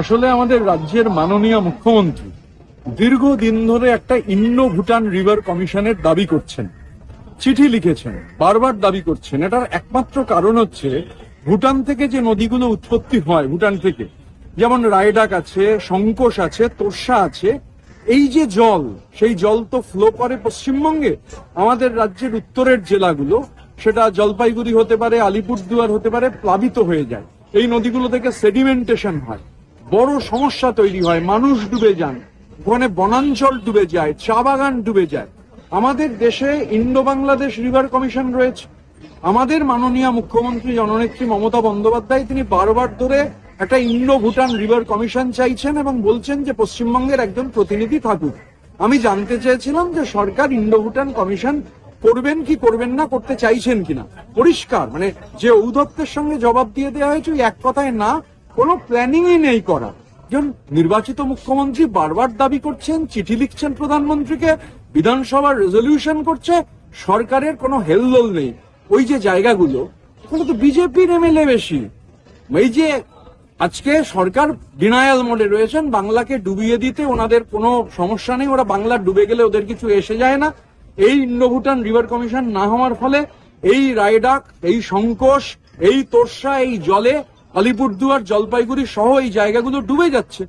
আসলে আমাদের রাজ্যের মাননীয় মুখ্যমন্ত্রী দীর্ঘদিন ধরে একটা ইন্ডো ভুটান রিভার কমিশনের দাবি করছেন। চিঠি লিখেছেন, বারবার দাবি করছেন। এটার একমাত্র কারণ হচ্ছে ভুটান থেকে যে নদীগুলো উৎপত্তি হয়, ভুটান থেকে, যেমন রায়ডাক আছে সংকোষ আছে তোর্ষা আছে, এই যে জল, সেই জল তো ফ্লো করে পশ্চিমবঙ্গে। আমাদের রাজ্যের উত্তরের জেলাগুলো, সেটা জলপাইগুড়ি হতে পারে, আলিপুরদুয়ার হতে পারে, প্লাবিত হয়ে যায়। এই নদীগুলো থেকে সেডিমেন্টেশন হয়। বড় সমস্যা তৈরি হয়, মানুষ ডুবে যান, ওখানে বনাঞ্চল ডুবে যায়, চা বাগান ডুবে যায়। আমাদের দেশে ইন্ডো বাংলাদেশ রিভার কমিশন রয়েছে। আমাদের মাননীয় মুখ্যমন্ত্রী জননেত্রী মমতা বন্দ্যোপাধ্যায়, তিনি বারবার ধরে একটা ইন্ডো ভুটান রিভার কমিশন চাইছেন এবং বলছেন যে পশ্চিমবঙ্গের একজন প্রতিনিধি থাকুক। আমি জানতে চেয়েছিলাম যে সরকার ইন্ডো ভুটান কমিশন করবেন কি করবেন না, করতে চাইছেন কিনা। পরিষ্কার মানে যে ঔদত্তের সঙ্গে জবাব দিয়ে দেওয়া হয়েছে এক কথায় না কোনো প্ল্যানিংই নেই করা। যেমন নির্বাচিত মুখ্যমন্ত্রী বারবার দাবি করছেন, চিঠি লিখছেন প্রধানমন্ত্রীকে, বিধানসভার রেজলিউশন করছে, সরকারের কোনো হেলদোল নেই। ওই যে জায়গাগুলো ওখানে তো বিজেপির এমএলএ বেশি। এই যে আজকে সরকার ডিনায়াল মোডে রয়েছেন, বাংলাকে ডুবিয়ে দিতে ওনাদের কোনো সমস্যা নেই, ওরা বাংলা ডুবে গেলে ওদের কিছু এসে যায় না। এই ইন্ডো ভুটান রিভার কমিশন না হওয়ার ফলে এই রায়ডাক, এই সংকোষ এই তোর্ষা এই জলে আলিপুরদুয়ার জলপাইগুড়ি সহ এই জায়গাগুলো ডুবে যাচ্ছে।